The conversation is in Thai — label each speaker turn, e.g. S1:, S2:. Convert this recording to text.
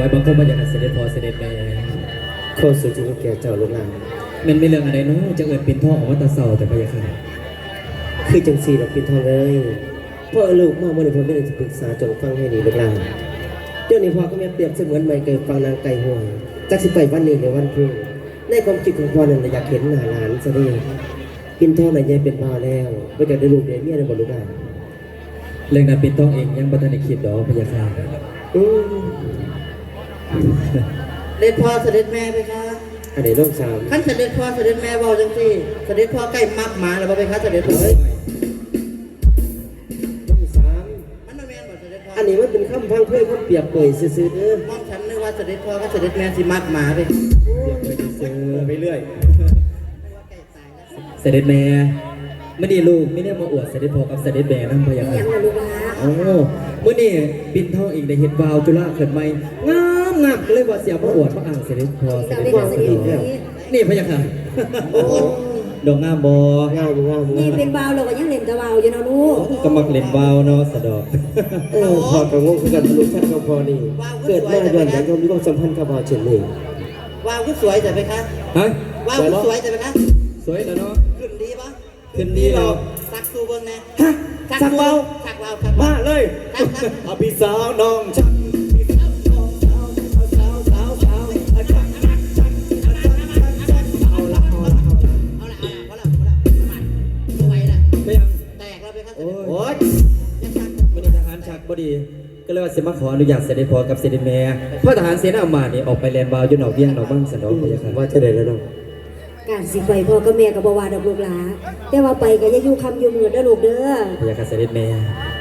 S1: อยบางคนมาอยากให้เสด็จพ่อเสด็จแม่
S2: เข้าสู่ชีวิตแก่เจ้าลูกหลาน
S1: แมันไม่เรื่องอะไรเนาะจะเอิญเป็นท่อของวัดตาเสาแต่พะยาค่ะ
S2: คือจังสี่เราปิดทองเลยพ่อเอาลูกมาเมื่อไหร่ผมไม่ได้จะปรึกษาจงฟังให้ดีลูกหลานเดี๋ยวนี้พ่อก็แม่เปรียบเสมือนไม่เกิดฟังนางไก่ห่วยจักสิไปวันนี้ในวันพรุ่งในความคิดของพ่อนั้นน่ะอยากเห็นหน้าหลานซะดีปินทองน่ะยายเป็นบ่าวแล้วก็จะได้ลูกได้เมียในบ่ลูกหลาน
S1: เรื่องนั้นเป็นต้องเองยังบัทันได้คิดดอกพะยาค่ะ
S2: อืม
S3: เด็ดพ่อเสด็จแม่ไปคะ
S2: อันไหนลูกสาม
S3: ขั้นเสด็จพ่อเสด็จแม่บอกจังสิเสด็จพ่อใกล้มักหมาแล้วบ่ไปคะเสด็จพ่อเอ้ย
S2: ลูกสาม
S3: มันมาแม่นบ่เสด็จพ่อ
S2: อันนี้มันเป็นคำพังเพื่อคำเปรียบเปรยซื่อๆเด้อ
S3: มองฉันนึกว่าเสด็จพ่อกับเสด็จแม่สิมักหมาไป
S2: ไปเรื่อย
S1: เสด็จแม่ไม่ได้ลูกไม่ได้มาอวดเสด็จพ่อกับเสด็จแม่นั่งพะยาค่ะ
S4: ยังล่ะลูกหลา
S1: โอ้เมื่อนี่ปินท่องเองได้เห็นวาวจุฬาเกิดใหม่งาม งามก็เลยว่าเสียมาอวดมาอ่างเสด็จพ่อเส
S4: เรา
S1: ด็จ
S4: ได้
S1: พ่อ
S4: หา
S1: เส
S4: เส
S1: ด็
S4: ด็
S1: จ
S4: จ
S1: แม่
S4: นี้
S1: นี่พะยาค่ะดอกงามบองา
S2: มงาม
S4: นี่
S2: งาม
S4: เป็นบาวเราก็ยังเล่นแตะวาวอยู่เนาะลูก
S1: ก็มักเล่นวาวเนาะสะดอก
S2: เออพอกับงงคือกันทะลุชั้นกับพอนี่ เกิดมาย้อนแต่ยมมีความสัมพันธ์กับบ่าวเช่นนี้
S3: ว้าวก็สวยแต่ไปคะ
S1: ฮะ
S3: ว้าวก็สวยแต่ไปคะ
S1: สวยแล้วเนาะ
S3: ขึ้นดีปะ
S1: ขึ้นดีแล้ว
S3: สักสูเบิ่งแน่
S2: ฮะสักเบา
S3: สักว้าวสัก
S2: มา
S3: ว้าว
S2: เลย
S3: สักสัก
S2: อภิสาวน้องชัก
S1: ดีก็เลยว่าเสมาขออนุญาตเสด็จพ่อกับเสด็จแม่พระทหารเสนาอำมาตย์นี่ออกไปแลนวาวอยู่หนอกเวียงหนอกบ้างสะดอกพะยาค่ะ
S2: ว่าจะได้แล้วน้อง
S4: การสิไปพ่อกับแม่ก็บ่ว่าดอกลูกหลาแต่ว่าไปก็อย่าอยู่คำอยู่มือเด้อลูกเด้อ
S1: พะยาค่ะเสด็จแม่
S4: ก